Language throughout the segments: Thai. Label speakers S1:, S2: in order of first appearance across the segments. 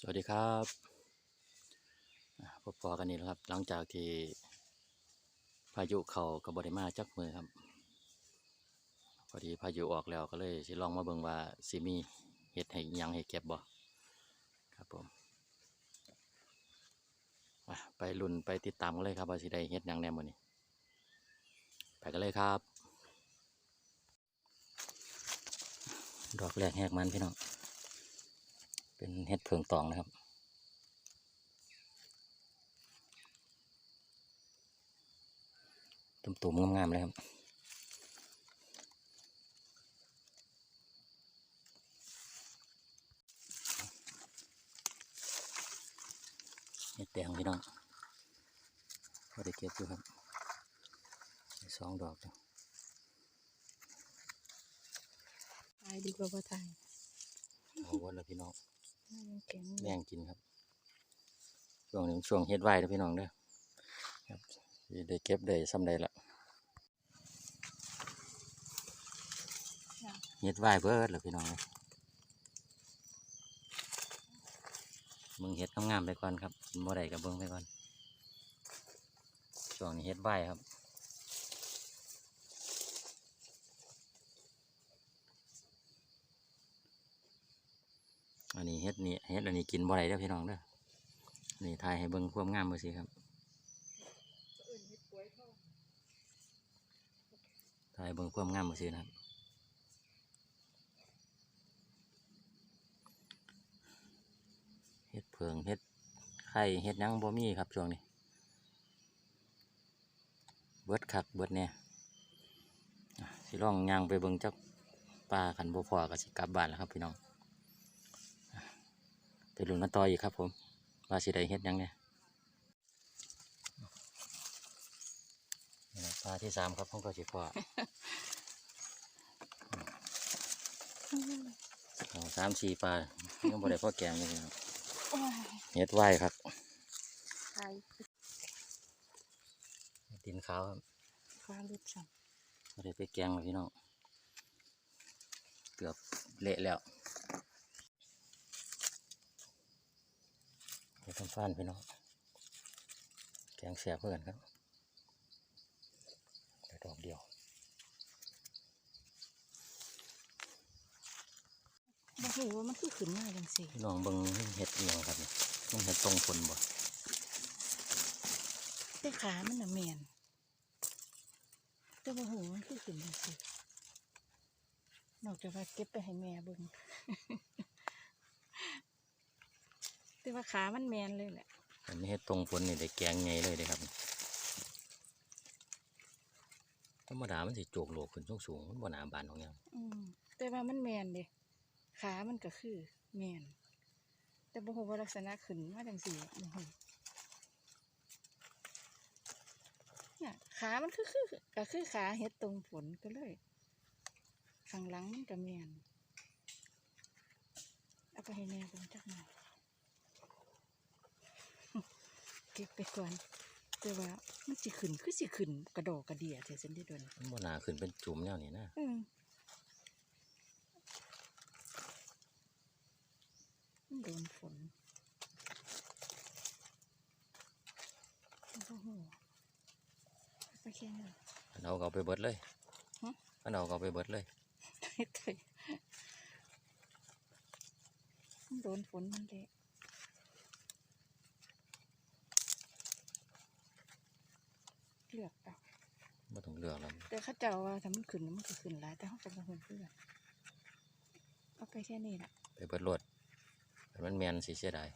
S1: สวัสดีครับพบปอกันนี่แหล้วครับ หลังจากที่พายุเข่ากับบริมาจักมือครับ พอดีพายุออกแล้วก็เลยสิลองมาเบิ่งว่าสิมีเห็ดให้ยังให้เก็บบ่ครับผมไปลุ่นไปติดตามกันเลยครับว่าสิได้เห็ดหยังแน่มือนี้ไปกันเลยครับ ดอกแรกแหกมันพี่น้อง เป็นเห็ดเพิงตองนะครับ ตุ่มๆงามๆเลยครับเห็ดแดงพี่น้องพอได้เก็บอยู่ครับได้สองดอกแล้ว
S2: ตายดีกว่าบ่ตาย
S1: เอาวันแล้วพี่น้อง
S2: ยัง แข็ง
S1: แม่งกินครับช่วงหนึ่งช่วงเฮ็ดไว้นะพี่น้องเด้อครับสิได้เก็บได้ซ้ำใดละเฮ็ดไว้เบิดแล้วพี่น้องเลยมึงเฮ็ดงามๆไปก่อนครับกินบ่ได้กับเบิ่งไปก่อนช่วงนี้เฮ็ดไว้ครับ อันนี้เฮ็ดนี่เฮ็ดอันนี้กินบ่ได้เด้อพี่น้องเด้อนี่ถ่ายให้เบิ่งความงามเบ่สิครับถ่ายเบิ่งความงามเบ่สินะครับเฮ็ดเพิงเฮ็ดไข่เฮ็ดหยังบ่มีครับช่วงนี้ เบิดคักเบิดเนี่ยอะสิลองยางไปเบิ่งจักปลาขันบ่พอก็สิกลับบ้านแล้วครับพี่น้อง ไปลุ้นกันต่ออีกครับ ผมว่าสิได้เฮ็ดหยังเนี่ยนี่นะปลาที่สามครับผมก็สิพอเอาสามสี่ปลายังบ่ได้พ่อแกงเลยครับ
S2: โอ้ย
S1: เฮ็ดไว้ครับ
S2: ตาย
S1: ดินขาวครับ
S2: ฟ้าลุดสั่ง
S1: บ่ได้ไปแกงเลยพี่น้องเกือบเละแล้ว เฮ็ดทำฟ้านพี่น้องแกงแสบเพื่อนครับแต่ดอกเดียว
S2: บ่รู้ว่ามันคือขึ้นมาจังซี่
S1: พี่น้องเบิ่งเห็ดเอียงครับนี่มันเห็ดตรงคนบ่
S2: แต่ขามันน่ะแม่นแต่บ่รู้ว่ามันคือขึ้นจังซี่นอกจากว่าเก็บไปให้แม่เบิ่ง แต่ว่าขามันแม่นเลยแหละ
S1: อันนี้เห็ดตรงคนนี่ได้แกงไงเลยเด้ครับธรรมดามันสิโจกโลกขึ้นสูงสูงๆมันบ่หนาบานของหยัง
S2: อืมแต่ว่ามันแม่นเด้ขามันก็คือแม่นแต่บ่รู้ว่าลักษณะขึ้นมาจังซี่บ่รู้เนี่ยขามันคือคือก็คือขาเฮ็ดตรงผลก็เลยข้างหลังมันก็แม่นเอาไปให้แม่เบิ่งจักหน่อย เก็บไปก่อน แต่ว่ามันสิขึ้นคือสิขึ้นกระดอกกระเดียเถอะสันเดีดวน
S1: มันบ่หนาขึ้นเป็นจุ่มแนวนี้นะ
S2: อืมมันโดนฝนโอ้โหไปแค่นี้เหรอ
S1: อันเอาก็เอาไปเบิดเลย
S2: ฮะ
S1: อันเอาก็เอาไปเบิดเลย
S2: ไม่เคยมันโดนฝนมันเละ เลือกเอา
S1: บ่ต้องเลือกแล้ว
S2: แต่เข้าเจ้าว่าถ้ามันขึ้นมันก็ขึ้นหลายแต่เขาจะมาเพื่อนเพื่อนเอาไปแค่นี้แหละ
S1: ไปเบิดรถแต่มันแม่นสิเสียดาย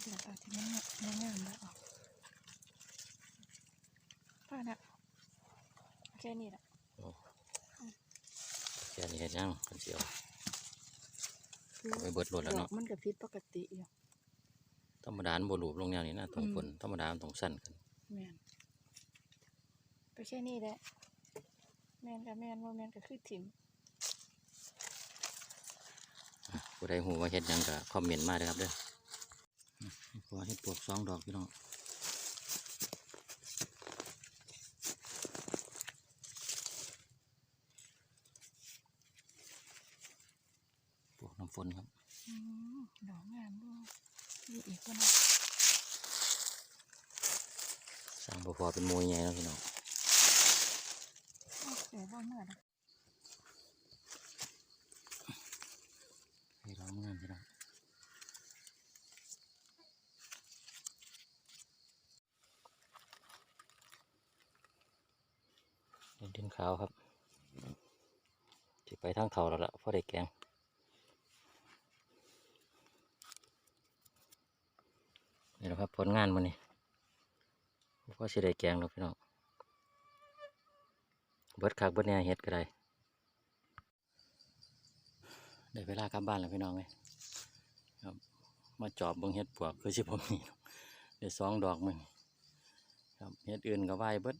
S2: เลือกเอาที่มันงามๆแล้วออกพ่อนะเอาแค่นี้แหละ
S1: โอ้แค่นี้เฮ็ดหยังกันสิเอาไปเบิดรถแล้ว
S2: ดอ
S1: เนาะ
S2: กมันก็ผิดปกติอยู่
S1: ธรรมดามันบ่รูปลงแนวนี้นะตรง
S2: อืม
S1: คนธรรมดามันต้องสั้นขึ้น
S2: แมนไปแค่นี้แหละแมนกับแมนโมแมนก็คือถิ่ม
S1: ผู้ใดฮู้ว่าเฮ็ดหยังก็คอมเมนต์มาเด้อครับเด้ออืมพอเฮ็ดปวกสองดอกพี่น้อง นครับ
S2: อืมดอกงามด้วยมีอีกคนนะ
S1: สร้างบ่พอเป็นหมูใหญ่แล้วพี่น้อง
S2: เดี๋ยวบ่เมื่อนะ
S1: ให้เราเมื่อพี่น้องเป็นดินขาวครับจะไปทางเถาแล้วล่ะพอได้แกง นี่แหละครับผลงานมันนี่พอสิได้แกงแล้วพี่น้องเบิดคักเบิดแหน่เฮ็ดก็ได้ได้เวลากลับบ้านแล้วพี่น้องเลยครับมาจอบเบิ่งเห็ดปวกคือสิผมมีได้สองดอกมึงครับเห็ดอื่นก็ไหวเบิด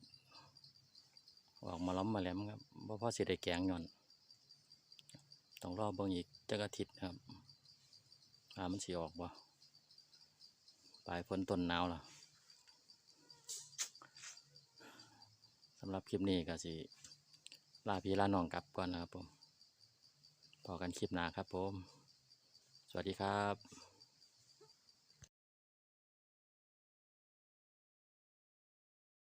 S1: ออกมาล้อมมาแหลมครับบ่พอสิได้แกงย้อนต้องรอเบิ่งอีกจักอาทิตย์ครับว่ามันสิออกบ่ ปลายฝนต้นหนาวล่ะสำหรับคลิปนี้ก็สิลาพี่ลาน้องกลับก่อนนะครับผมพอกันคลิปหน้าครับผม สวัสดีครับ